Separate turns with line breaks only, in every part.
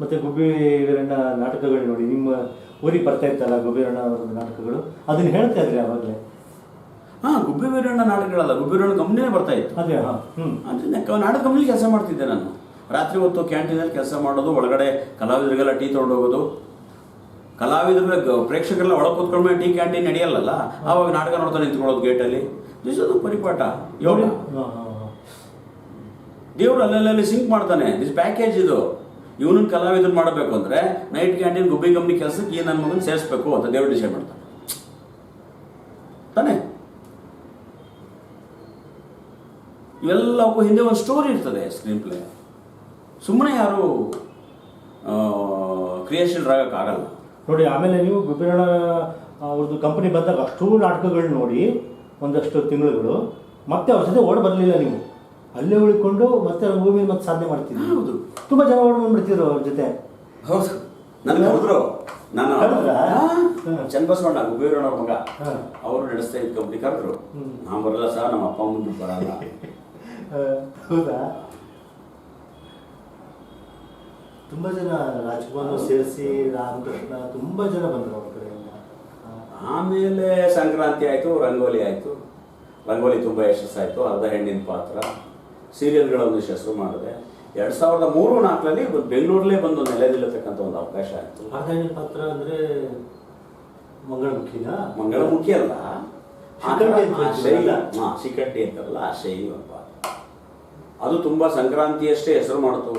ಮತ್ತು ಗುಬ್ಬಿ ವೀರಣ್ಣ ನಾಟಕಗಳು ನೋಡಿ ನಿಮ್ಮ ಊರಿಗೆ ಬರ್ತಾ ಇತ್ತಲ್ಲ ಗುಬ್ಬಿ ವೀರಣ್ಣ ಅವರ ನಾಟಕಗಳು? ಅದನ್ನ ಹೇಳ್ತಾ ಇದ್ರಿ ಆವಾಗಲೇ.
ಹಾ ಗುಬ್ಬಿ ವೀರಣ್ಣ ನಾಟಕಗಳಲ್ಲ ಗುಬ್ಬಿ ವೀರಣ್ಣ ಕಂಪ್ನಿನೇ ಬರ್ತಾ ಇತ್ತು.
ಅದೇ ಹ್ಞೂ
ಅಂದ್ರೆ ಕ- ನಾಟಕ ಕಂಪ್ನಿ ಕೆಲಸ ಮಾಡ್ತಿದ್ದೆ ನಾನು. ರಾತ್ರಿ ಹೊತ್ತು ಕ್ಯಾಂಟೀನಲ್ಲಿ ಕೆಲಸ ಮಾಡೋದು ಒಳಗಡೆ ಕಲಾವಿದರಿಗೆಲ್ಲ ಟೀ ತೊಗೊಂಡು ಹೋಗೋದು. ಕಲಾವಿದರ ಪ್ರೇಕ್ಷಕರೆಲ್ಲ ಒಳಗೆ ಕೂತ್ಕೊಂಡ್ಮೇಲೆ ಟೀ ಕ್ಯಾಂಟೀನ್ ನಡೆಯಲ್ಲಲ್ಲ? ಆವಾಗ ನಾಟಕ ನೋಡ್ತಾ ನಿಂತ್ಕೊಳ್ಳೋದು ಗೇಟಲ್ಲಿ ದಿಸ್ ಅದು ಪರಿಪಾಠ ಯೋಗ. ದೇವ್ರು ಅಲ್ಲಲ್ಲಿ ಸಿಂಕ್ ಮಾಡ್ತಾನೆ. ದಿಸ್ ಪ್ಯಾಕೇಜ್ ಇದು. ಇವನನ್ನ ಕಲಾವಿದನ್ ಮಾಡಬೇಕು ಅಂದ್ರೆ ನೈಟ್ ಕ್ಯಾಂಟೀನ್ ಗುಬ್ಬಿ ಕಂಪ್ನಿ ಕೆಲಸಕ್ಕೆ ಈ ನನ್ನ ಮಗನ ಸೇರಿಸ್ಬೇಕು ಅಂತ ದೇವ್ರು ಡಿಸೈಡ್ ಮಾಡ್ತಾನೆ. ತಾನೇ? ಇವೆಲ್ಲಕ್ಕೂ ಹಿಂದೆ ಒಂದು ಸ್ಟೋರಿ ಇರ್ತದೆ ಸ್ಕ್ರೀನ್ ಪ್ಲೇ ಸುಮ್ಮನೆ ಯಾರು ಕ್ರಿಯೇಷನ್ ಆಗಲ್ಲ.
ನೋಡಿ, ಆಮೇಲೆ ನೀವು ಗುಬ್ಬಿರಣ ಅವ್ರದ್ದು ಕಂಪನಿ ಬಂದಾಗ ಅಷ್ಟು ನಾಟಕಗಳು ನೋಡಿ ಒಂದಷ್ಟು ತಿಂಗಳುಗಳು. ಮತ್ತೆ ಅವ್ರ ಜೊತೆ ಓಡ್ ಬರಲಿಲ್ಲ ನೀವು. ಅಲ್ಲೇ ಉಳ್ಕೊಂಡು ಮತ್ತೆ ಭೂಮಿ ಮತ್ತೆ ಸಾಧನೆ ಮಾಡ್ತೀವಿ
ಹೌದು.
ತುಂಬಾ ಜನ ಓಡ್ ಬಂದ್ಬಿಡ್ತಿದ್ರು ಅವ್ರ ಜೊತೆ.
ಹೌದು ನನಗೆ ಕರೆದ್ರು ನಾನು
ಕರೆದ್ರಾ?
ಚನ್ನಬಸವಣ್ಣ ಗುಬ್ಬೇರಣ್ಣ ಅವ್ರ ಮಗ. ಅವರು ನಡೆಸ್ತಾ ಇದ್ದ ಕಂಪ್ನಿ ಕರೆದ್ರು. ನಾನು ಬರಲ್ಲ ಸಹ ನಮ್ಮ ಅಪ್ಪ ಮುಂದೆ ಬರಲ್ಲ.
ಆ, ಹೌದಾ? ತುಂಬ ಜನ ರಾಜ್ಕುಮಾರ್ ಸೇರಿಸಿ ರಾಮಕೃಷ್ಣ ತುಂಬಾ ಜನ ಬಂದರು ಅವ್ರ ಕಡೆಯಿಂದ. ಆ,
ಆಮೇಲೆ ಸಂಕ್ರಾಂತಿ ಆಯಿತು ರಂಗೋಲಿ ಆಯಿತು. ರಂಗೋಲಿ ತುಂಬ ಯಶಸ್ಸಾಯಿತು ಅರ್ಧ ಹೆಣ್ಣಿನ ಪಾತ್ರ. ಸೀರಿಯಲ್ಗಳನ್ನು ಯಶಸ್ಸು ಮಾಡಿದೆ ಎರಡು ಸಾವಿರದ ಮೂರು ನಾಲ್ಕರಲ್ಲಿ ಬೆಂಗಳೂರಲ್ಲೇ ಬಂದು ನೆಲೆದಿಲ್ಲತಕ್ಕಂಥ ಒಂದು ಅವಕಾಶ ಆಯಿತು.
ಹಾಗಾಗಿ ಪಾತ್ರ ಅಂದರೆ ಮಂಗಳಮುಖಿನ?
ಮಂಗಳಮುಖಿ ಅಲ್ಲ. ಶೈಲಿ? ಹಾ ಶಿಖಂಡಿ ಅಂತಾರಲ್ಲ ಆ ಶೈಲಿ ಪಾತ್ರ ಅದು ತುಂಬ ಸಂಕ್ರಾಂತಿಯಷ್ಟೇ ಹೆಸರು ಮಾಡಿತು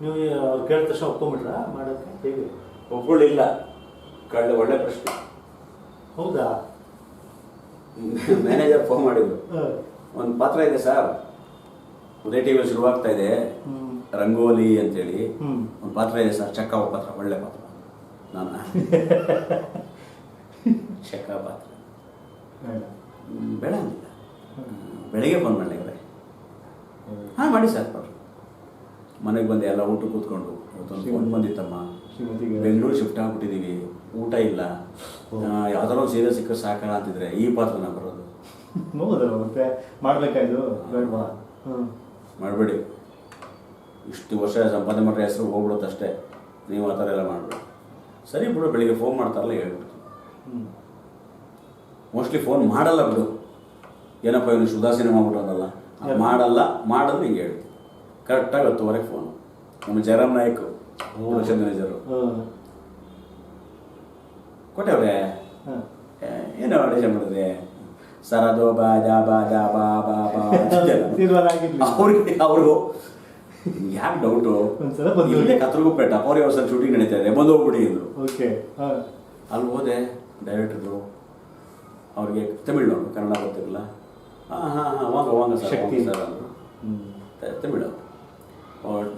ನೀವು ಅವ್ರು ಕೇಳಿದ ತಕ್ಷಣ ಒಪ್ಕೊಂಬಿಟ್ರ ಮಾಡೋಕ್ಕೆ? ಹೇಗೆ?
ಒಬ್ಬಳಿಲ್ಲ ಕಳ್ಳ ಒಳ್ಳೆ ಪ್ರಶ್ನೆ.
ಹೌದಾ?
ಮ್ಯಾನೇಜರ್ ಫೋನ್ ಮಾಡಿದ್ರು.
ಹ.
ಒಂದು ಪಾತ್ರ ಇದೆ ಸರ್. ಉದಯ ಟಿ ಶುರುವಾಗ್ತಾ ಇದೆ. ರಂಗೋಲಿ ಅಂತೇಳಿ. ಒಂದು ಪಾತ್ರ ಇದೆ ಸರ್. ಚಕ್ಕ ಪಾತ್ರ ಒಳ್ಳೆ ಪಾತ್ರ. ನಾನು? ಚಕ್ಕ ಪಾತ್ರ.
ಬೇಡ.
ಮಾಡಲಿ ಬೆಳಗ್ಗೆ ಫೋನ್ ಮಾಡಿದ್ರೆ ಹಾಂ ಮಾಡಿ ಸರ್ ಕೊಡ್ರಿ. ಮನೆಗೆ ಬಂದು ಎಲ್ಲ ಊಟ ಕೂತ್ಕೊಂಡು. ಇವತ್ತೊಂದು ಫೋನ್ ಬಂದಿತ್ತಮ್ಮ. ಬೆಂಗಳೂರು ಶಿಫ್ಟ್ ಆಗ್ಬಿಟ್ಟಿದ್ದೀವಿ ಊಟ ಇಲ್ಲ. ಯಾವ್ದಾರೋ ಸೀರೆ ಸಿಕ್ಕರೆ ಸಿಕ್ಕ ಸಾಕೋಣ ಅಂತಿದ್ರೆ ಈ ಪಾತ್ರನ ಬರೋದು.
ಹೌದಲ್ಲ ಮತ್ತೆ? ಮಾಡ್ಬೇಕಾಯ್ತು ಬೇಡವಾ? ಹ್ಞೂ
ಮಾಡಬೇಡಿ. ಇಷ್ಟು ವರ್ಷ ಸಂಪಾದನೆ ಮಾಡ್ರೆ ಹೆಸರು ಹೋಗ್ಬಿಡುತ್ತೆ ಅಷ್ಟೇ. ನೀವು ಆ ಥರ ಎಲ್ಲ ಮಾಡಬೇಡಿ. ಸರಿ ಬಿಡು ಬೆಳಿಗ್ಗೆ ಫೋನ್ ಮಾಡ್ತಾರಲ್ಲ ಹೇಳ್ಬಿಡ್ತೀನಿ.
ಹ್ಞೂ
ಮೋಸ್ಟ್ಲಿ ಫೋನ್ ಮಾಡಲ್ಲ ಬಿಡು. ಏನಪ್ಪ ಇವನು ಸುಧಾಸೀನ ಮಾಡ್ಬಿಟ್ಟಲ್ಲ ಮಾಡಲ್ಲ ಮಾಡಲ್ಲ ಹಿಂಗೆ ಹೇಳ್ತೀನಿ. ಕರೆಕ್ಟಾಗಿ ಹತ್ತುವರೆಗೆ ಫೋನ್ ನಮ್ಮ ಜಯರಾಮ್ ನಾಯಕ್ ಪ್ರೊಡಕ್ಷನ್ ಮ್ಯಾನೇಜರು
ಕೊಟ್ಟೆ
ಕೊಟ್ಟವ್ರೆ ಏನು ಆಡಿಷನ್ ಮಾಡಿದ್ರೆ ಸರ್ ಅದು ಬಾ ಜಾ ಬಾ ಜಾ ಬಾ ಬಾ. ಅವ್ರಿಗೆ ಅವರು ಯಾಕೆ ಡೌಟು
ಕತ್ರಿಗೂ ಪೇಟ
ಅವ್ರಿಗೆ ಕತ್ರಗುಪ್ಪೆ ಟಪೋರಿ ವರ್ಷ ಶೂಟಿಂಗ್ ನಡೀತಾ ಇದೆ ಬಂದು ಹೋಗ್ಬಿಡಿ ಅಂದರು. ಅಲ್ಲಿ ಹೋದೆ ಡೈರೆಕ್ಟ್ರು ಅವ್ರಿಗೆ ತಮಿಳು ಕನ್ನಡ ಗೊತ್ತಿರಲ್ಲ. ಹಾಂ ಹಾಂ ಹಾಂ ವಾಂಗ ವಾಂಗ ಸರ್
ಶಕ್ತಿ.
ಸರ್ ಅಂದರು. ತಮಿಳು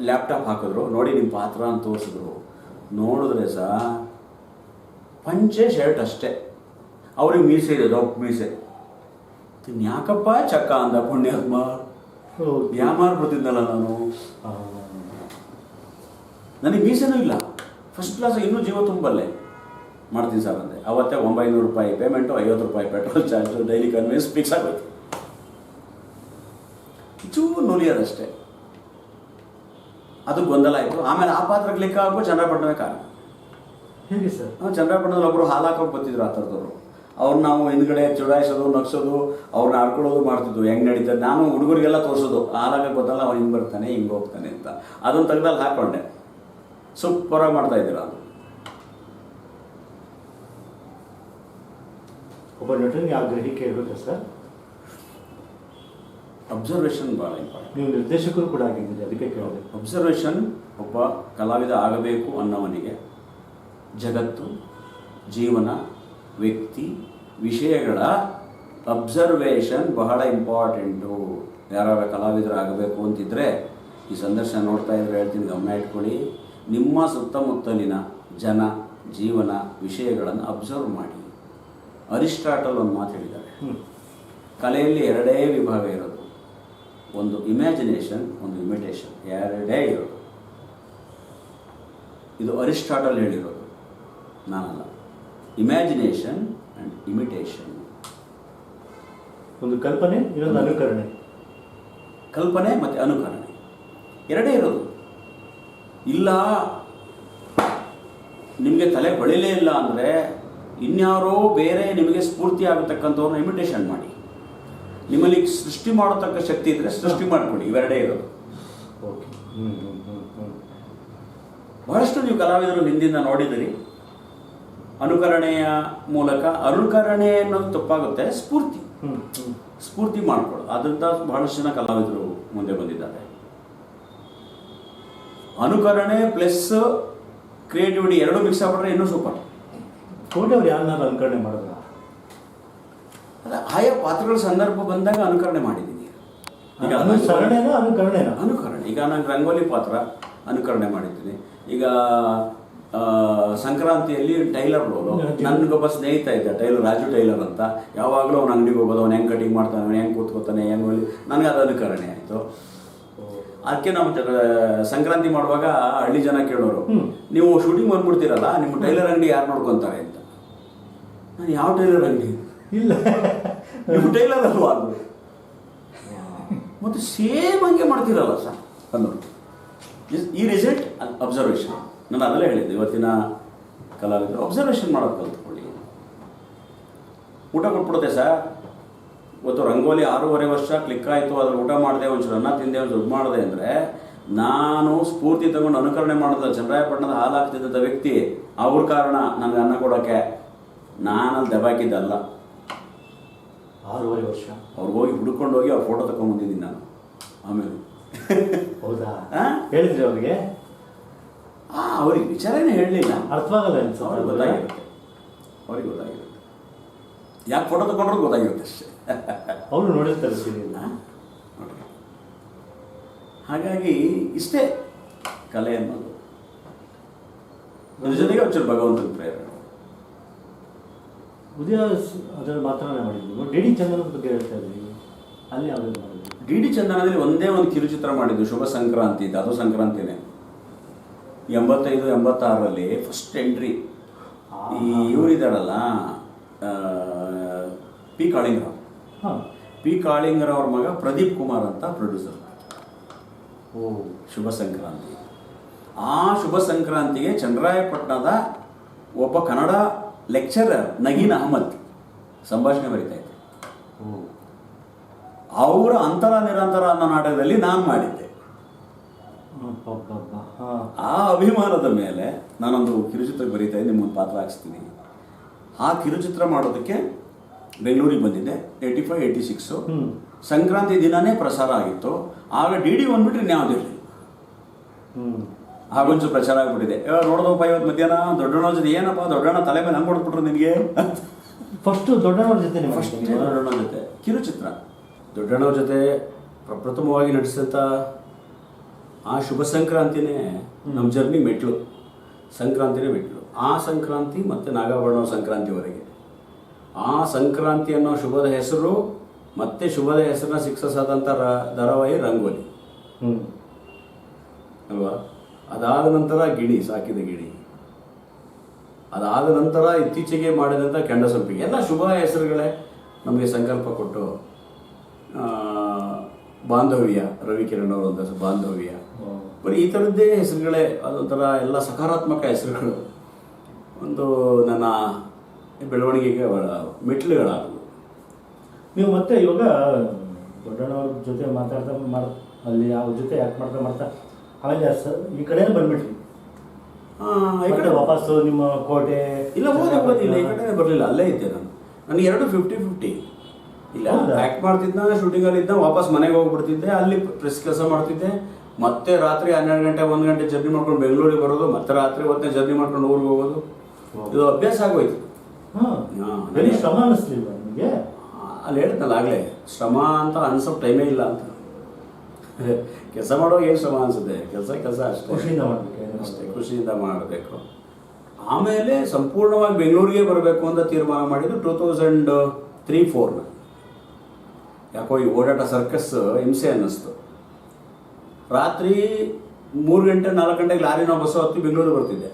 ಲ್ಯಾಪ್ಟಾಪ್ ಹಾಕಿದ್ರು ನೋಡಿ ನಿಮ್ಮ ಪಾತ್ರ ಅಂತ ತೋರಿಸಿದ್ರು. ನೋಡಿದ್ರೆ ಸಾ ಪಂಚೆ ಶರ್ಟ್ ಅಷ್ಟೇ. ಅವ್ರಿಗೆ ಮೀಸೆ ಇದೆ ದೊಡ್ಡ ಮೀಸೆ. ಇನ್ನು ಯಾಕಪ್ಪ ಚಕ್ಕ ಅಂದ ಪುಣ್ಯಾತ್ಮ
ಹೌದು.
ಯಾಮಾರ್ ಬರ್ತಿದ್ದಲ್ಲ ನಾನು? ನನಗೆ ಮೀಸನೂ ಇಲ್ಲ. ಫಸ್ಟ್ ಕ್ಲಾಸ್ ಇನ್ನೂ ಜೀವ ತುಂಬಲ್ಲೇ. ಮಾಡ್ತೀನಿ ಸರ್ ಅಂದೆ. ಅವತ್ತೇ ಒಂಬೈನೂರು ರೂಪಾಯಿ ಪೇಮೆಂಟು ಐವತ್ತು ರೂಪಾಯಿ petrol charge daily convince fix ಆಗೋಯ್ತು. ಚೂರು ನುಲಿಯೋದಷ್ಟೇ. ಅದು ಗೊಂದಲ ಆಯಿತು. ಆಮೇಲೆ ಆ ಪಾತ್ರ ಕ್ಲಿಕ್ ಆಗೋ ಚಂದ್ರಪಟ್ಟಣವೇ ಕಾರಣ.
ಹೇಗೆ ಸರ್?
ನಾವು ಚಂದ್ರಪಟ್ಟಣದಲ್ಲಿ ಒಬ್ಬರು ಹಾಲು ಹಾಕೋಕೆ ಬರ್ತಿದ್ರು ಆ ಥರದವರು. ಅವ್ರು ನಾವು ಹಿಂದ್ಗಡೆ ಚುಡಾಯಿಸೋದು ನಗ್ಸೋದು ಅವ್ರನ್ನ ಆಡ್ಕೊಳ್ಳೋದು ಮಾಡ್ತಿದ್ವು. ಹೆಂಗೆ ನಡೀತದೆ? ನಾನು ಹುಡುಗರಿಗೆಲ್ಲ ತೋರಿಸೋದು ಆರಾಗ ಗೊತ್ತಲ್ಲ ಅವ್ನು ಹಿಂಗೆ ಬರ್ತಾನೆ ಹಿಂಗೆ ಹೋಗ್ತಾನೆ ಅಂತ. ಅದನ್ನು ತೆಗ್ದಲ್ಲಿ ಹಾಕ್ಕೊಂಡೆ ಸೂಪರಾಗಿ ಮಾಡ್ತಾ ಇದ್ದೀರ ಅದು
ಒಬ್ಬ ನಟನಿಗೆ ಯಾವ ಗ್ರಹಿಕೆ ಇರುತ್ತೆ ಸರ್?
ಅಬ್ಸರ್ವೇಷನ್ ಭಾಳ ಇಂಪಾರ್ಟೆಂಟ್
ನೀವು ನಿರ್ದೇಶಕರು ಕೂಡ ಆಗಿದ್ದೀರಿ ಅದಕ್ಕೆ ಕೇಳಿದೆ.
ಅಬ್ಸರ್ವೇಷನ್ ಒಬ್ಬ ಕಲಾವಿದ ಆಗಬೇಕು ಅನ್ನೋವನಿಗೆ ಜಗತ್ತು ಜೀವನ ವ್ಯಕ್ತಿ ವಿಷಯಗಳ ಅಬ್ಸರ್ವೇಷನ್ ಬಹಳ ಇಂಪಾರ್ಟೆಂಟು ಯಾರು ಕಲಾವಿದರಾಗಬೇಕು ಅಂತಿದ್ರೆ ಈ ಸಂದರ್ಶನ ನೋಡ್ತಾ ಇದ್ರೆ ಹೇಳ್ತೀನಿ ಗಮನ ಇಟ್ಕೊಳ್ಳಿ. ನಿಮ್ಮ ಸುತ್ತಮುತ್ತಲಿನ ಜನ ಜೀವನ ವಿಷಯಗಳನ್ನು ಅಬ್ಸರ್ವ್ ಮಾಡಿ. ಅರಿಸ್ಟಾಟಲ್ ಒಂದು ಮಾತು ಹೇಳಿದ್ದಾರೆ. ಕಲೆಯಲ್ಲಿ ಎರಡೇ ವಿಭಾಗ ಇರೋದು. ಒಂದು ಇಮ್ಯಾಜಿನೇಷನ್ ಒಂದು ಇಮಿಟೇಷನ್ ಎರಡೇ ಇರೋದು. ಇದು ಅರಿಸ್ಟಾಟಲ್ ಹೇಳಿರೋದು. ನಾನಲ್ಲ. ಇಮ್ಯಾಜಿನೇಷನ್ ಆ್ಯಂಡ್ ಇಮಿಟೇಷನ್
ಒಂದು ಕಲ್ಪನೆ ಇನ್ನೊಂದು ಅನುಕರಣೆ.
ಕಲ್ಪನೆ ಮತ್ತು ಅನುಕರಣೆ. ಎರಡೇ ಇರೋದು. ಇಲ್ಲ ನಿಮಗೆ ತಲೆ ಹೊಳಿಲೇ ಇಲ್ಲ ಅಂದರೆ ಇನ್ಯಾರೋ ಬೇರೆ ನಿಮಗೆ ಸ್ಫೂರ್ತಿ ಆಗತಕ್ಕಂಥವ್ರನ್ನ ಇಮಿಟೇಷನ್ ಮಾಡಿ. ನಿಮ್ಮಲ್ಲಿ ಸೃಷ್ಟಿ ಮಾಡತಕ್ಕ ಶಕ್ತಿ ಇದ್ರೆ ಸೃಷ್ಟಿ ಮಾಡಿಕೊಡಿ ಇವೆರಡೇ ಇರೋದು.
ಓಕೆ.
ಬಹಳಷ್ಟು ನೀವು ಕಲಾವಿದರು ಹಿಂದಿಂದ ನೋಡಿದಿರಿ. ಅನುಕರಣೆಯ ಮೂಲಕ ಅನುಕರಣೆ ಅನ್ನೋದು ತಪ್ಪಾಗುತ್ತೆ. ಸ್ಫೂರ್ತಿ. ಸ್ಫೂರ್ತಿ ಮಾಡ್ಕೊಳ್ಳೋದು. ಅದರಿಂದ ಬಹಳಷ್ಟು ಜನ ಕಲಾವಿದರು ಮುಂದೆ ಬಂದಿದ್ದಾರೆ. ಅನುಕರಣೆ ಪ್ಲಸ್ ಕ್ರಿಯೇಟಿವಿಟಿ ಎರಡು ಮಿಕ್ಸ್ ಆಗ್ಬಿಟ್ರೆ ಇನ್ನೂ ಸೂಪರ್.
ಕೋಟೆ ಯಾರನ್ನಾದ್ರು ಯಾರನ್ನಾರು ಅನುಕರಣೆ ಮಾಡಿದ್ರ?
ಅದ ಆಯಾ ಪಾತ್ರಗಳ ಸಂದರ್ಭ ಬಂದಾಗ ಅನುಕರಣೆ ಮಾಡಿದ್ದೀನಿ ಈಗ
ಅನುಕರಣೆ ಅನುಕರಣೆ
ಅನುಕರಣೆ. ಈಗ ನಾನು ರಂಗೋಲಿ ಪಾತ್ರ ಅನುಕರಣೆ ಮಾಡಿದ್ದೀನಿ. ಈಗ ಸಂಕ್ರಾಂತಿಯಲ್ಲಿ ಟೈಲರ್ ರೋಲು. ನನ್ಗೊಬ್ಬ ಸ್ನೇಹಿತ ಇದ್ದ ಟೈಲರ್ ರಾಜು ಟೈಲರ್ ಅಂತ. ಯಾವಾಗಲೂ ಅವ್ನ ಅಂಗಡಿಗೆ ಹೋಗೋದು ಅವ್ನು ಹೆಂಗೆ ಕಟಿಂಗ್ ಮಾಡ್ತಾನೆ ಅವ್ನು ಹೆಂಗೆ ಕೂತ್ಕೋತಾನೆ ಹೆಂಗೆ ಹೋಗಿ ನನಗೆ ಅದು ಅನುಕರಣೆ ಆಯಿತು. ಅದಕ್ಕೆ ನಾವು ಸಂಕ್ರಾಂತಿ ಮಾಡುವಾಗ ಹಳ್ಳಿ ಜನ ಕೇಳೋರು ನೀವು ಶೂಟಿಂಗ್ ಬಂದ್ಬಿಡ್ತೀರಲ್ಲ ನಿಮ್ಮ ಟೈಲರ್ ಅಂಗಡಿ ಯಾರು ನೋಡ್ಕೊತಾರೆ ಅಂತ. ನಾನು ಯಾವ ಟೈಲರ್ ಅಂಗಡಿ?
ಇಲ್ಲ.
ನಿಮ್ಮ ಟೈಲರ್ ಅಲ್ವಾ ಅದು? ಮತ್ತು ಸೇಮ್ ಹಂಗೆ ಮಾಡ್ತೀರಲ್ಲ ಸರ್. ಅನ್ನೋರು ಇಸ್- ಈ ರಿಸಲ್ಟ್ ಅಬ್ಸರ್ವೇಷನ್ ನಾನು ಅದಲ್ಲೇ ಹೇಳಿದ್ದೆ ಇವತ್ತಿನ ಕಲಾವಿದರು ಅಬ್ಸರ್ವೇಷನ್ ಮಾಡೋದು ಕಲ್ತ್ಕೊಳ್ಳಿ. ಊಟ ಕೊಟ್ಬಿಡುತ್ತೆ ಸರ್. ಇವತ್ತು ರಂಗೋಲಿ ಆರೂವರೆ ವರ್ಷ ಕ್ಲಿಕ್ ಆಯಿತು ಅದ್ರ ಊಟ ಮಾಡಿದೆ ಒಂಚೂರು ಅನ್ನ ತಿಂದೆ ಒಂದು ದುಡ್ಡು ಮಾಡಿದೆ ಅಂದರೆ ನಾನು ಸ್ಫೂರ್ತಿ ತಗೊಂಡು ಅನುಕರಣೆ ಮಾಡಿದ ಚಂದ್ರಾಯಪಟ್ಟಣದ ಹಾಲಾಗ್ತಿದ್ದ ವ್ಯಕ್ತಿ ಅವ್ರ ಕಾರಣ ನನಗೆ ಅನ್ನ ಕೊಡೋಕ್ಕೆ ನಾನಲ್ಲಿ ದಬಾಕಿದ್ದಲ್ಲ
ಆರೂವರೆ ವರ್ಷ?
ಅವ್ರಿಗೆ ಹೋಗಿ ಹುಡ್ಕೊಂಡು ಹೋಗಿ ಅವ್ರ ಫೋಟೋ ತಗೊಂಡ್ಬಂದಿದ್ದೀನಿ ನಾನು. ಆಮೇಲೆ.
ಹೌದಾ?
ಹಾಂ?
ಹೇಳಿದ್ರಿ ಅವ್ರಿಗೆ?
ಅವ್ರಿಗೆ ವಿಚಾರನೇ ಹೇಳಲಿಲ್ಲ.
ಅರ್ಥವಾಗಲ್ಲ
ಅವ್ರಿಗೆ ಗೊತ್ತಾಗಿರುತ್ತೆ. ಅವ್ರಿಗೆ ಗೊತ್ತಾಗಿರುತ್ತೆ. ಯಾಕೆ ಫೋಟೋ ತಗೊಂಡ್ರು ಗೊತ್ತಾಗಿರುತ್ತೆ ಅಷ್ಟೇ.
ಅವರು ನೋಡಿರ್ತಾರೆ.
ಹಾಗಾಗಿ ಇಷ್ಟೇ ಕಲೆ ಅನ್ನೋದು. ಅದ್ರ ಜೊತೆಗೆ ಒಂಚೂರು ಭಗವಂತನ ಪ್ರೇರಣೆ.
ಉದಯ ಅದರಲ್ಲಿ ಮಾತ್ರ ಮಾಡಿದ್ವಿ ಡಿ ಡಿ ಚಂದನದ ಬಗ್ಗೆ ಹೇಳ್ತಾ ಇದ್ವಿ ಅಲ್ಲಿ ಯಾವುದೇ
ಡಿ ಡಿ ಚಂದನದಲ್ಲಿ ಒಂದೇ ಒಂದು ಕಿರುಚಿತ್ರ ಮಾಡಿದ್ದು ಶುಭ ಸಂಕ್ರಾಂತಿ ಅದು ಸಂಕ್ರಾಂತಿನೇ. ಎಂಬತ್ತೈದು ಎಂಬತ್ತಾರರಲ್ಲಿ ಫಸ್ಟ್ ಎಂಟ್ರಿ ಈ ಇವರಿದ್ದಾರಲ್ಲ ಪಿ ಕಾಳಿಂಗರಾವ್.
ಹಾಂ.
ಪಿ ಕಾಳಿಂಗರಾವ್ರ ಮಗ ಪ್ರದೀಪ್ ಕುಮಾರ್ ಅಂತ ಪ್ರೊಡ್ಯೂಸರ್
ಓ.
ಶುಭ ಸಂಕ್ರಾಂತಿ. ಆ ಶುಭ ಸಂಕ್ರಾಂತಿಗೆ ಚಂದ್ರಾಯಪಟ್ಟಣದ ಒಬ್ಬ ಕನ್ನಡ ಲೆಕ್ಚರರ್ ನಗೀನ್ ಅಹಮದ್ ಸಂಭಾಷಣೆ ಬರೀತಾ ಇದ್ದೆ.
ಓ.
ಅವರ ಅಂತರ ನಿರಂತರ ಅನ್ನೋ ನಾಟಕದಲ್ಲಿ ನಾನು ಮಾಡಿದ್ದೆ. ಆ ಅಭಿಮಾನದ ಮೇಲೆ ನಾನೊಂದು ಕಿರುಚಿತ್ರ ಬರೀತಾ ಇದ್ದೆ ನಿಮ್ಮೊಂದು ಪಾತ್ರ ಹಾಕ್ಸ್ತೀನಿ. ಆ ಕಿರುಚಿತ್ರ ಮಾಡೋದಕ್ಕೆ ಬೆಂಗಳೂರಿಗೆ ಬಂದಿದ್ದೆ eighty five eighty six. Sankranti ದಿನನೇ ಪ್ರಸಾರ ಆಗಿತ್ತು. ಆಗ ಡಿ ಡಿ ಬಂದ್ಬಿಟ್ರೆ
ಇನ್ಯಾವುದಿರಲಿ
ಆಗೊಂಚು ಪ್ರಚಾರ ಆಗಿಬಿಟ್ಟಿದೆ. ಇವಾಗ ನೋಡೋದಪ್ಪ ಇವತ್ತು ಮಧ್ಯಾಹ್ನ ದೊಡ್ಡಣ್ಣ ಜೊತೆ ಏನಪ್ಪ ದೊಡ್ಡಣ್ಣ ತಲೆ ಮೇಲೆ ಹಂಗೆ ಹೊಡೆದ್ಬಿಟ್ರು ನಿನಗೆ?
ಫಸ್ಟು ದೊಡ್ಡಣ್ಣವ್ರ ಜೊತೆ
ಫಸ್ಟ್? ದೊಡ್ಡಣ್ಣ ಜೊತೆ. ಕಿರುಚಿತ್ರ. ದೊಡ್ಡಣ್ಣವ್ರ ಜೊತೆ ಪ್ರಪ್ರಥಮವಾಗಿ ನಟಿಸಿದಂಥ ಆ ಶುಭ ಸಂಕ್ರಾಂತಿನೇ ನಮ್ಮ ಜರ್ನಿ ಮೆಟ್ಲು. ಸಂಕ್ರಾಂತಿನೇ ಮೆಟ್ಲು. ಆ ಸಂಕ್ರಾಂತಿ ಮತ್ತು ನಾಗಾಭರಣ ಸಂಕ್ರಾಂತಿವರೆಗೆ. ಆ ಸಂಕ್ರಾಂತಿ ಅನ್ನೋ ಶುಭದ ಹೆಸರು ಮತ್ತೆ ಶುಭದ ಹೆಸರನ್ನ ಸಿಕ್ಸಸ್ ಆದಂಥ ರ ಧಾರಾವಾಹಿ ರಂಗೋಲಿ.
ಹ್ಞೂ
ಅಲ್ವಾ? ಅದಾದ ನಂತರ ಗಿಣಿ ಸಾಕಿದ ಗಿಣಿ. ಅದಾದ ನಂತರ ಇತ್ತೀಚೆಗೆ ಮಾಡಿದಂಥ ಕೆಂಡಸಂಪಿಗೆ ಎಲ್ಲ ಶುಭ ಹೆಸರುಗಳೇ ನಮಗೆ ಸಂಕಲ್ಪ ಕೊಟ್ಟು ಆ, ಬಾಂಧವ್ಯ ರವಿಕಿರಣ್ ಅವರು ಒಂದು ಬಾಂಧವ್ಯ. ಬರೀ ಈ ಥರದ್ದೇ ಹೆಸರುಗಳೇ ಅದೊಂಥರ ಎಲ್ಲ ಸಕಾರಾತ್ಮಕ ಹೆಸರುಗಳು. ಒಂದು ನನ್ನ ಬೆಳವಣಿಗೆಗೆ ಮೆಟ್ಲುಗಳಾದವು
ನೀವು ಮತ್ತೆ ಇವಾಗ ದೊಡ್ಡಣ್ಣವ್ರ ಜೊತೆ ಮಾತಾಡ್ತಾ ಮಾಡ್ ಅಲ್ಲಿ ಅವ್ರ ಜೊತೆ ಯಾಕೆ ಮಾಡ್ತಾ ಮಾಡ್ತಾ ಆಮೇಲೆ ಸರ್ ಈ ಕಡೆನೇ ಬಂದ್ಬಿಟ್ರಿ.
ಈ ಕಡೆ
ವಾಪಸ್ಸು ನಿಮ್ಮ ಕೋಟೆ
ಇಲ್ಲ ಹೋದ ಈ ಕಡೆ ಬರಲಿಲ್ಲ ಅಲ್ಲೇ ಇದ್ದೆ ನಾನು. ನನಗೆ ಎರಡು ಫಿಫ್ಟಿ ಫಿಫ್ಟಿ ಇಲ್ಲ
ಆಕ್ಟ್
ಆ್ಯಕ್ಟ್ ಶೂಟಿಂಗ್ ಅಲ್ಲಿ ಇದ್ದ ವಾಪಸ್ ಮನೆಗೆ ಹೋಗ್ಬಿಡ್ತಿದ್ದೆ. ಅಲ್ಲಿ ಪ್ರೆಸ್ ಕೆಲಸ ಮಾಡ್ತಿದ್ದೆ. ಮತ್ತೆ ರಾತ್ರಿ ಹನ್ನೆರಡು ಗಂಟೆ ಒಂದು ಗಂಟೆ ಜರ್ನಿ ಮಾಡ್ಕೊಂಡು ಬೆಂಗಳೂರಿಗೆ ಬರೋದು ಮತ್ತೆ ರಾತ್ರಿ ಹೊತ್ತೇ ಜರ್ನಿ ಮಾಡ್ಕೊಂಡು ಊರಿಗೆ ಹೋಗೋದು. ಇದು ಅಭ್ಯಾಸ ಆಗೋಯ್ತು.
ಹಾಂ
ಹಾ,
ಬರೀ ಶ್ರಮ ಅನ್ನಿಸ್ಲಿಲ್ಲ ನಿಮಗೆ?
ಅಲ್ಲಿ ಹೇಳ್ತಲ್ಲ ಆಗಲೇ ಶ್ರಮ ಅಂತ ಅನ್ಸೋ ಟೈಮೇ ಇಲ್ಲ ಅಂತ. ಕೆಲಸ ಮಾಡೋ ಏನು ಶ್ರಮ ಅನಿಸುತ್ತೆ? ಕೆಲಸ ಕೆಲಸ ಅಷ್ಟೇ.
ಖುಷಿಯಿಂದ ಮಾಡಬೇಕು
ಅಷ್ಟೇ ಖುಷಿಯಿಂದ ಮಾಡಬೇಕು. ಆಮೇಲೆ ಸಂಪೂರ್ಣವಾಗಿ ಬೆಂಗಳೂರಿಗೆ ಬರಬೇಕು ಅಂತ ತೀರ್ಮಾನ ಮಾಡಿದ್ದು ಟೂ ತೌಸಂಡ್ ತ್ರೀ ಫೋರ್ನ ಯಾಕೋ ಈ ಓಡಾಟ ಸರ್ಕಸ್ ಹಿಂಸೆ ಅನ್ನಿಸ್ತು. ರಾತ್ರಿ ಮೂರು ಗಂಟೆ ನಾಲ್ಕು ಗಂಟೆಗೆ ಲಾರಿನ ಬಸ್ಸು ಹತ್ತಿ ಬೆಂಗಳೂರು ಬರ್ತಿದ್ದೆ.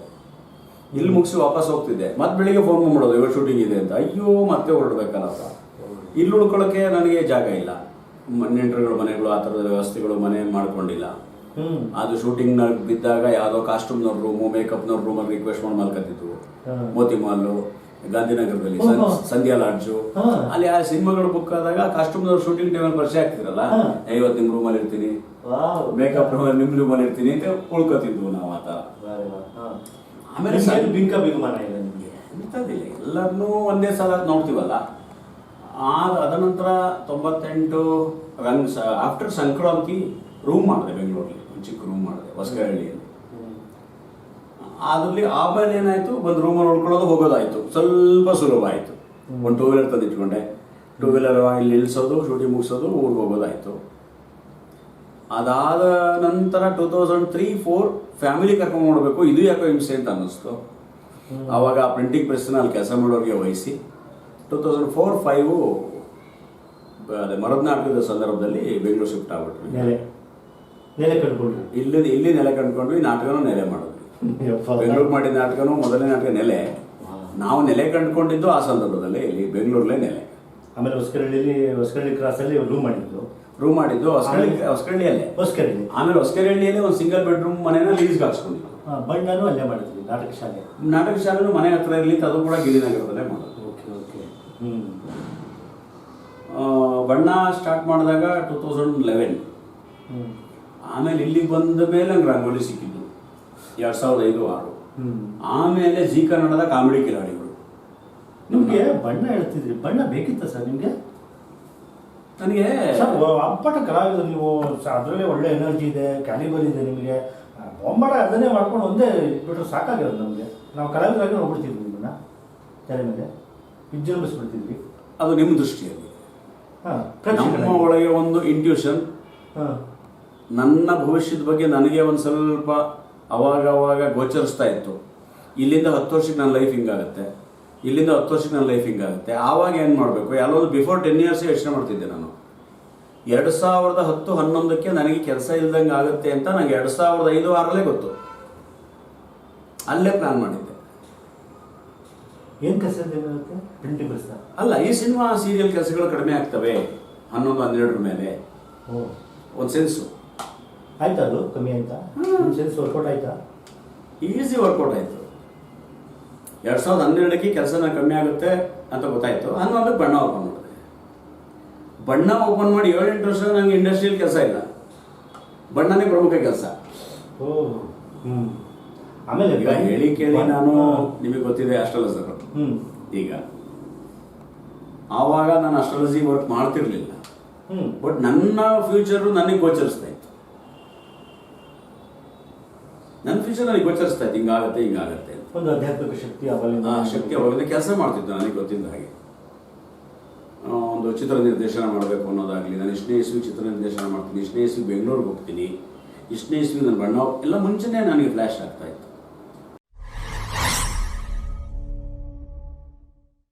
ಇಲ್ಲಿ ಮುಗಿಸಿ ವಾಪಸ್ ಹೋಗ್ತಿದ್ದೆ. ಮತ್ತೆ ಬೆಳಿಗ್ಗೆ ಫೋನ್ ಮಾಡೋದು ಇವತ್ತು ಶೂಟಿಂಗ್ ಇದೆ ಅಂತ. ಅಯ್ಯೋ ಮತ್ತೆ ಹೊರಡ್ಬೇಕಲ್ಲಪ್ಪ. ಇಲ್ಲಿ ಉಳ್ಕೊಳ್ಳೋಕೆ ನನಗೆ ಜಾಗ ಇಲ್ಲ. ನೆಂಟರುಗಳು ಮನೆಗಳು ಆ ಥರದ ವ್ಯವಸ್ಥೆಗಳು ಮನೆ ಮಾಡ್ಕೊಂಡಿಲ್ಲ. ಅದು ಶೂಟಿಂಗ್ ಬಿದ್ದಾಗ ಯಾವುದೋ ಕಾಸ್ಟ್ಯೂಮ್ನವ್ರ ರೂಮು ಮೇಕಪ್ನವ್ರ ರೂಮಲ್ಲಿ ರಿಕ್ವೆಸ್ಟ್ ಮಾಡಿ ಮಲ್ಕತ್ತಿದ್ವು. ಮೋತಿ ಮಾಲು ಗಾಂಧಿನಗರದಲ್ಲಿ. ಸಂಧ್ಯಾ ಲಾಡ್ಜು. ಅಲ್ಲಿ ಆ ಸಿನಿಮಾಗಳು ಬುಕ್ ಆದಾಗ ಕಾಸ್ಟ್ಯೂಮ್ ಶೂಟಿಂಗ್ ಟೈಮಲ್ಲಿ ಪರಿಚಯ ಆಗ್ತಿರಲ್ಲ
ಐವತ್ತು
ಇವತ್ತು ನಿಮ್ಮ ರೂಮಲ್ಲಿ ಇರ್ತೀನಿ. ಮೇಕಪ್ ನಿಮ್ ನಿಮ್ಮ ರೂಮಲ್ಲಿ ಇರ್ತೀನಿ ಅಂತ ಉಳ್ಕೊತಿದ್ವು ನಾವು ಆ ಥರ.
ವಾ, ವಾ, ಹಾ.
ಆಮೇಲೆ
ಬಿಂಕ ಬಿಗುಮಾನ ಇಲ್ಲ ನಿಮಗೆ?
ಇಂಥದ್ದಿಲ್ಲ ಎಲ್ಲರನ್ನೂ ಒಂದೇ ಸಲ ನೋಡ್ತೀವಲ್ಲ? ಆ ಅದನಂತರ ತೊಂಬತ್ತೆಂಟು ರಂಗ್ ಆಫ್ಟರ್ ಸಂಕ್ರಾಂತಿ ರೂಮ್ ಮಾಡಿದೆ ಬೆಂಗಳೂರಲ್ಲಿ ಚಿಕ್ಕ ರೂಮ್ ಮಾಡಿದೆ ಹೊಸಗಳ್ಳಿಯಲ್ಲಿ ಅದರಲ್ಲಿ ಆಮೇಲೆ ಏನಾಯಿತು? ಒಂದು ರೂಮಲ್ಲಿ ನೋಡ್ಕೊಳ್ಳೋದು ಹೋಗೋದಾಯಿತು. ಸ್ವಲ್ಪ ಸುಲಭ ಆಯಿತು. ಒಂದು ಟೂ ವೀಲರ್ ತಂದು ಇಟ್ಕೊಂಡೆ. ಟೂ ವೀಲರ್ ಇಲ್ಲಿ ನಿಲ್ಲಿಸೋದು ಶೂಟಿಂಗ್ ಮುಗಿಸೋದು ಊರಿಗೆ ಹೋಗೋದಾಯಿತು. ಅದಾದ ನಂತರ two thousand three four family ಕರ್ಕೊಂಡು ನೋಡಬೇಕು ಇದು ಯಾಕೋ ಹಿಂಸೆ ಅಂತ ಅನ್ನಿಸ್ತು. ಆವಾಗ ಪ್ರಿಂಟಿಂಗ್ ಪ್ರೆಸ್ನ ಅಲ್ಲಿ ಕೆಲಸ ಮಾಡೋರಿಗೆ ವಹಿಸಿ. ಟೂ ತೌಸಂಡ್ ಫೋರ್ ಫೈವು ಅದೇ ಮರದ ನಾಟಕದ ಸಂದರ್ಭದಲ್ಲಿ ಬೆಂಗಳೂರು ಶಿಫ್ಟ್ ಆಗ್ಬಿಟ್ವಿ.
ನೆಲೆ. ನೆಲೆ ಕಂಡುಕೊಂಡ್ರಿ
ಇಲ್ಲಿ ಇಲ್ಲಿ ನೆಲೆ ಕಂಡ್ಕೊಂಡ್ವಿ ನಾಟಕನೂ ನೆಲೆ ಮಾಡಿದ್ವಿ. ಬೆಂಗಳೂರು ಮಾಡಿದ ನಾಟಕನೂ ಮೊದಲನೇ ನಾಟಕ ನೆಲೆ. ನಾವು ನೆಲೆ ಕಂಡುಕೊಂಡಿದ್ದು ಆ ಸಂದರ್ಭದಲ್ಲಿ ಇಲ್ಲಿ ಬೆಂಗಳೂರಲ್ಲೇ ನೆಲೆ.
ಆಮೇಲೆ ಹೊಸಕರಳ್ಳಿಲಿ ಹೊಸಕರಳ್ಳಿ ಕ್ರಾಸಲ್ಲಿ ರೂಮ್ ಮಾಡಿದ್ದು.
ರೂಮ್ ಮಾಡಿದ್ದು ಹೊಸಕಳ್ಳಿ ಹೊಸಕರಳ್ಳಿಯಲ್ಲೇ
ಹೊಸಕರಳ್ಳಿ
ಆಮೇಲೆ ಹೊಸಕರಳ್ಳಿಯಲ್ಲಿ ಒಂದು ಸಿಂಗಲ್ ಬೆಡ್ರೂಮ್ ಮನೆನ ಲೀಸ್ಗೆ ಹಾಕ್ಸ್ಕೊಂಡಿದ್ದು
ಬಣ್ಣನೂ ಅಲ್ಲೇ ಮಾಡಿದ್ವಿ ನಾಟಕ ಶಾಲೆ.
ನಾಟಕ ಶಾಲೆನೂ ಮನೆ ಹತ್ರ ಇರಲಿ ಅಂತ ಅದು ಕೂಡ ಗಿರಿನಗರದಲ್ಲೇ ಮಾಡೋದು.
Okay okay.
ಹ್ಞೂ ಬಣ್ಣ ಸ್ಟಾರ್ಟ್ ಮಾಡಿದಾಗ ಟೂ ತೌಸಂಡ್ ಲೆವೆನ್ ಆಮೇಲೆ ಇಲ್ಲಿಗೆ ಬಂದ ಮೇಲೆ ನಂಗೆ ರಂಗೋಲಿ ಸಿಕ್ಕಿದ್ದು. ಎರಡು ಸಾವಿರದ ಐದು ಆರು. ಆಮೇಲೆ ಜಿ ಕನ್ನಡದ ಕಾಮಿಡಿ ಕಿಲಾಡಿಗಳು.
ನಿಮಗೆ ಬಣ್ಣ ಹೇಳ್ತಿದ್ರಿ. ಬಣ್ಣ ಬೇಕಿತ್ತ ಸರ್ ನಿಮಗೆ?
ನನಗೆ
ಅಪ್ಪಟ ಕಲಾವಿದ ನೀವು. ಅದರಲ್ಲಿ ಒಳ್ಳೆ ಎನರ್ಜಿ ಇದೆ ಕ್ಯಾಲಿಬರ್ ಇದೆ ನಿಮಗೆ. ಬೊಂಬಡ ಬೊಂಬಾಟ ಅದನ್ನೇ ಮಾಡ್ಕೊಂಡು ಒಂದೇ ಇಟ್ಬಿಟ್ರೆ ಸಾಕಾಗಿರೋದು ನಮಗೆ. ನಾವು ಕಲಾವಿದರಾಗಿ ನೋಡ್ಬಿಡ್ತಿದ್ವಿ ನಿಮ್ಮನ್ನ. ತೆರೆ ಮೇಲೆ. ವಿಜೃಂಭಿಸ್ಬಿಡ್ತಿದ್ವಿ
ಅದು ನಿಮ್ಮ ದೃಷ್ಟಿಯಲ್ಲಿ.
ಹಾಂ
ನಮ್ಮ ಒಳಗೆ ಒಂದು ಇಂಟ್ಯೂಷನ್
ಹಾಂ.
ನನ್ನ ಭವಿಷ್ಯದ ಬಗ್ಗೆ ನನಗೆ ಒಂದು ಸ್ವಲ್ಪ ಅವಾಗ ಅವಾಗ ಗೋಚರಿಸ್ತಾ ಇತ್ತು. ಇಲ್ಲಿಂದ ಹತ್ತು ವರ್ಷಕ್ಕೆ ನನ್ನ ಲೈಫ್ ಹಿಂಗಾಗುತ್ತೆ. ಇಲ್ಲಿಂದ ಹತ್ತು ವರ್ಷಕ್ಕೆ ನನ್ನ ಲೈಫ್ ಹಿಂಗಾಗುತ್ತೆ. ಆವಾಗ ಏನು ಮಾಡಬೇಕು? ಎಲ್ಲೊಂದು ಬಿಫೋರ್ ಟೆನ್ ಇಯರ್ಸ್ ಯೋಚನೆ ಮಾಡ್ತಿದ್ದೆ ನಾನು. ಎರಡು ಸಾವಿರದ ಹತ್ತು ಹನ್ನೊಂದಕ್ಕೆ ನನಗೆ ಕೆಲಸ ಇಲ್ದಂಗೆ ಆಗುತ್ತೆ ಅಂತ ನನಗೆ ಎರಡು ಸಾವಿರದ ಐದು ಆರಲ್ಲೇ ಗೊತ್ತು. ಅಲ್ಲೇ ಪ್ಲಾನ್ ಮಾಡಿದ್ದೆ.
ಏನು ಕೆಲಸ ಪ್ರಿಂಟಿಂಗ್ ಕೆಲಸ?
ಅಲ್ಲ ಈ ಸಿನಿಮಾ ಸೀರಿಯಲ್ ಕೆಲಸಗಳು ಕಡಿಮೆ ಆಗ್ತವೆ. ಹನ್ನೊಂದು ಹನ್ನೆರಡರ ಮೇಲೆ. ಒಂದು ಸೆನ್ಸು
ಆಯ್ತಾ ಅದು? ಕಮ್ಮಿ ಅಂತ? ಸೆನ್ಸ್ ವರ್ಕೌಟ್ ಆಯ್ತಾ?
ಈಸಿ ವರ್ಕೌಟ್ ಆಯಿತು. ಎರಡು ಸಾವಿರದ ಹನ್ನೆರಡಕ್ಕೆ ಕೆಲಸನ ಕಮ್ಮಿ ಆಗುತ್ತೆ ಅಂತ ಗೊತ್ತಾಯಿತು. ಹನ್ನೊಂದಕ್ಕೆ ಬಣ್ಣ ಓಪನ್ ಮಾಡಿದೆ. ಬಣ್ಣ ಓಪನ್ ಮಾಡಿ ಏಳೆಂಟು ವರ್ಷ ನನಗೆ ಇಂಡಸ್ಟ್ರಿಯಲ್ ಕೆಲಸ ಇಲ್ಲ. ಬಣ್ಣನೇ ಪ್ರಮುಖ ಕೆಲಸ.
ಓ ಹ್ಞೂ ಆಮೇಲೆ
ಈಗ ಹೇಳಿ ಕೇಳಿ ನಾನು ನಿಮಗೆ ಗೊತ್ತಿದೆ ಅಸ್ಟ್ರಾಲಜರ್ ಈಗ ಆವಾಗ ನಾನು ಅಸ್ಟ್ರಾಲಜಿ ವರ್ಕ್ ಮಾಡ್ತಿರ್ಲಿಲ್ಲ. ಬಟ್ ನನ್ನ ಫ್ಯೂಚರ್ ನನಗೆ ಗೋಚರಿಸ್ತಾ ಇತ್ತು ನನ್ನ ಫ್ಯೂಚರ್ ನನಗೆ ಗೋಚರಿಸ್ತಾ ಇತ್ತು ಹಿಂಗಾಗತ್ತೆ ಹಿಂಗಾಗತ್ತೆ
ಒಂದು ಅಧ್ಯಾತ್ಮಿಕ ಶಕ್ತಿ ಅವಲಿಂದ
ಆ ಶಕ್ತಿ ಅವಾಗಿಂದ ಕೆಲಸ ಮಾಡ್ತಿದ್ದು ನನಗೆ ಗೊತ್ತಿದ್ದ ಹಾಗೆ. ಒಂದು ಚಿತ್ರ ನಿರ್ದೇಶನ ಮಾಡಬೇಕು ಅನ್ನೋದಾಗಲಿ ನಾನು ಇಷ್ಟನೇ ಇಸ್ವಿ ಚಿತ್ರ ನಿರ್ದೇಶನ ಮಾಡ್ತೀನಿ ಇಷ್ಟನೇ ಇಸ್ವಿ ಬೆಂಗಳೂರಿಗೆ ಹೋಗ್ತೀನಿ ಇಷ್ಟನೇ ಇಸ್ವಿ ನನ್ನ ಬಣ್ಣ ಎಲ್ಲ ಮುಂಚೆನೇ ನನಗೆ ಫ್ಲ್ಯಾಶ್ ಆಗ್ತಾ ಇತ್ತು.